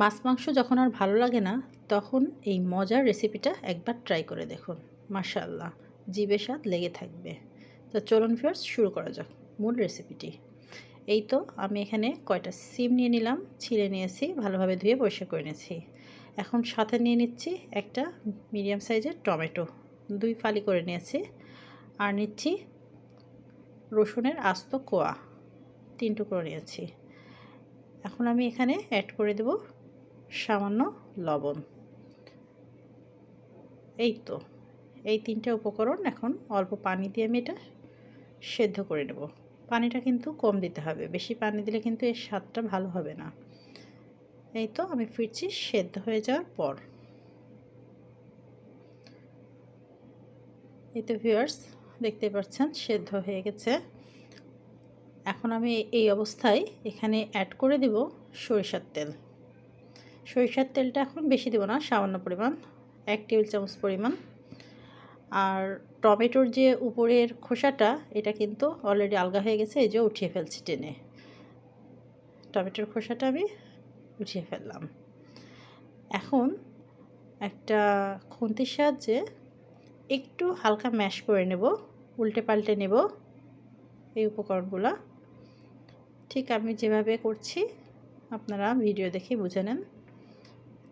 মাছ মাংস যখন আর ভালো লাগে না, তখন এই মজার রেসিপিটা একবার ট্রাই করে দেখুন। মাশাআল্লাহ, জিভে স্বাদ লেগে থাকবে। তো চলুন ফিয়ার্স শুরু করা যাক মূল রেসিপিটি। এই তো আমি এখানে কয়টা সিম নিয়ে নিলাম, ছিলে নিয়েছি, ভালোভাবে ধুয়ে পরিষ্কার করে নিয়েছি। এখন সাথে নিয়ে নিচ্ছি একটা মিডিয়াম সাইজের টমেটো। দুই ফালি করে নিয়েছি। আর নিচ্ছি রসুনের আস্ত কোয়া। তিন টুকরো নিয়েছি। এখন আমি এখানে অ্যাড করে দেব সামান্য লবণ। এই তো, এই তিনটে উপকরণ এখন অল্প পানি দিয়ে আমি এটা সেদ্ধ করে নেব। পানিটা কিন্তু কম দিতে হবে, বেশি পানি দিলে কিন্তু এর স্বাদটা ভালো হবে না। এই তো আমি ফিরছি সেদ্ধ হয়ে যাওয়ার পর। এই তো ভিউয়ার্স দেখতে পাচ্ছেন সেদ্ধ হয়ে গেছে। এখন আমি এই অবস্থায় এখানে অ্যাড করে দেব সরিষার তেল। সরিষার তেলটা এখন বেশি দেবো না, সামান্য পরিমাণ, এক টেবিল চামচ পরিমাণ। আর টমেটোর যে উপরের খোসাটা, এটা কিন্তু অলরেডি আলগা হয়ে গেছে, এই যে উঠিয়ে ফেলছি টেনে। টমেটোর খোসাটা আমি উঠিয়ে ফেললাম। এখন একটা খুন্তির সাহায্যে একটু হালকা ম্যাশ করে নেব, উল্টে পাল্টে নেব এই উপকরণগুলো। ঠিক আমি যেভাবে করছি, আপনারা ভিডিও দেখে বুঝে নেন।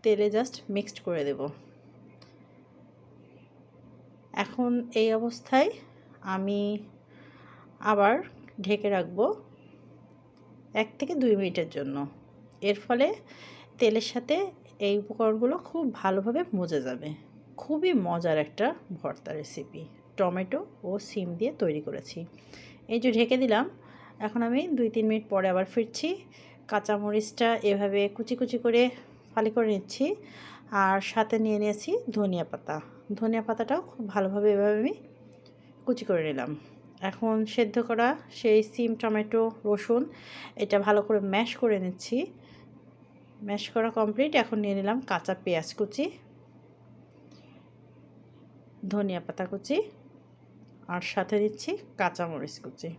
তেলে জাস্ট মিক্সড করে দেব। এখন এই অবস্থায় আমি আবার ঢেকে রাখব এক থেকে দুই মিনিটের জন্য। এর ফলে তেলের সাথে এই উপকরণগুলো খুব ভালোভাবে মজে যাবে। খুবই মজার একটা ভর্তা রেসিপি টমেটো ও সিম দিয়ে তৈরি করেছি। এই যে ঢেকে দিলাম, এখন আমি দুই তিন মিনিট পরে আবার ফিরছি। কাঁচামরিচটা এভাবে কুচি কুচি করে ফালি করে নিচ্ছি। আর সাথে নিয়ে নিয়েছি ধনিয়া পাতা। ধনিয়া পাতাটাও খুব ভালোভাবে এভাবে আমি কুচি করে নিলাম। এখন সেদ্ধ করা সেই সিম, টমেটো, রসুন এটা ভালো করে ম্যাশ করে নিচ্ছি। ম্যাশ করা কমপ্লিট। এখন নিয়ে নিলাম কাঁচা পেঁয়াজ কুচি, ধনিয়া পাতা কুচি, আর সাথে দিচ্ছি কাঁচামরিচ কুচি।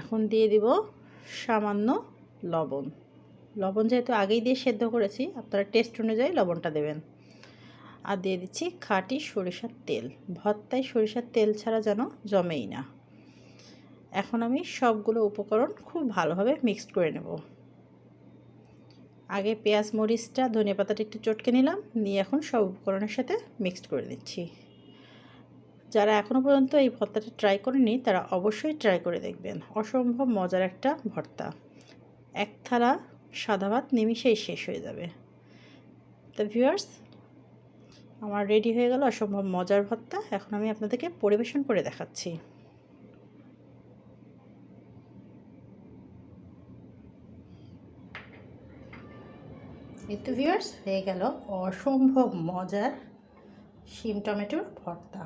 এখন দিয়ে দিব সামান্য লবণ। লবণ যেহেতু আগেই দিয়ে সেদ্ধ করেছি, আপনারা টেস্ট অনুযায়ী লবণটা দেবেন। আর দিয়ে দিচ্ছি খাঁটি সরিষার তেল। ভর্তায় সরিষার তেল ছাড়া যেন জমেই না। এখন আমি সবগুলো উপকরণ খুব ভালোভাবে মিক্সড করে নেব। আগে পেঁয়াজ, মরিচটা, ধনিয়া পাতাটা একটু চটকে নিলাম, নিয়ে এখন সব উপকরণের সাথে মিক্সড করে নিচ্ছি। যারা এখনও পর্যন্ত এই ভর্তাটা ট্রাই করেনি তারা অবশ্যই ট্রাই করে দেখবেন। অসম্ভব মজার একটা ভর্তা। এক থালা সাদা ভাত নিমিশেই শেষ হয়ে যাবে। তো ভিউয়ার্স আমার রেডি হয়ে গেল অসম্ভব মজার ভর্তা। এখন আমি আপনাদেরকে পরিবেশন করে দেখাচ্ছি। তো ভিউয়ার্স হয়ে গেল অসম্ভব মজার শিম টমেটোর ভর্তা।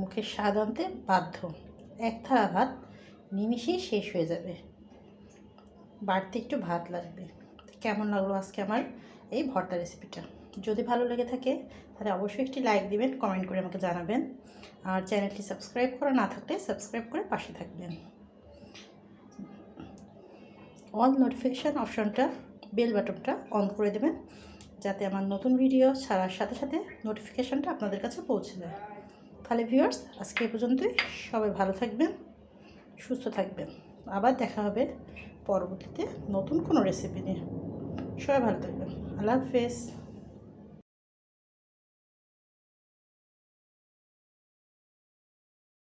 মুখে স্বাদ আনতে বাধ্য। এক থালা ভাত নিমিশেই শেষ হয়ে যাবে। বাড়তি একটু ভাত লাগবে। কেমন লাগল আজকে আমার এই ভর্তা রেসিপিটা যদি ভালো লেগে থাকে, তাহলে অবশ্যই একটি লাইক দিবেন কমেন্ট করে আমাকে জানাবেন। আর চ্যানেলটি সাবস্ক্রাইব করা না থাকলে সাবস্ক্রাইব করে পাশে থাকবেন। অল নোটিফিকেশান অপশনটা বেল বাটনটা অন করে দেবেন, যাতে আমার নতুন ভিডিও ছাড়ার সাথে সাথে নোটিফিকেশানটা আপনাদের কাছে পৌঁছে যায়। তাহলে ভিউয়ার্স আজকে এ পর্যন্তই। সবাই ভালো থাকবেন, সুস্থ থাকবেন। আবার দেখা হবে পরবর্তীতে নতুন কোনো রেসিপি নিয়ে। সবাই ভালো থাকবেন। আল্লাহ হাফেজ।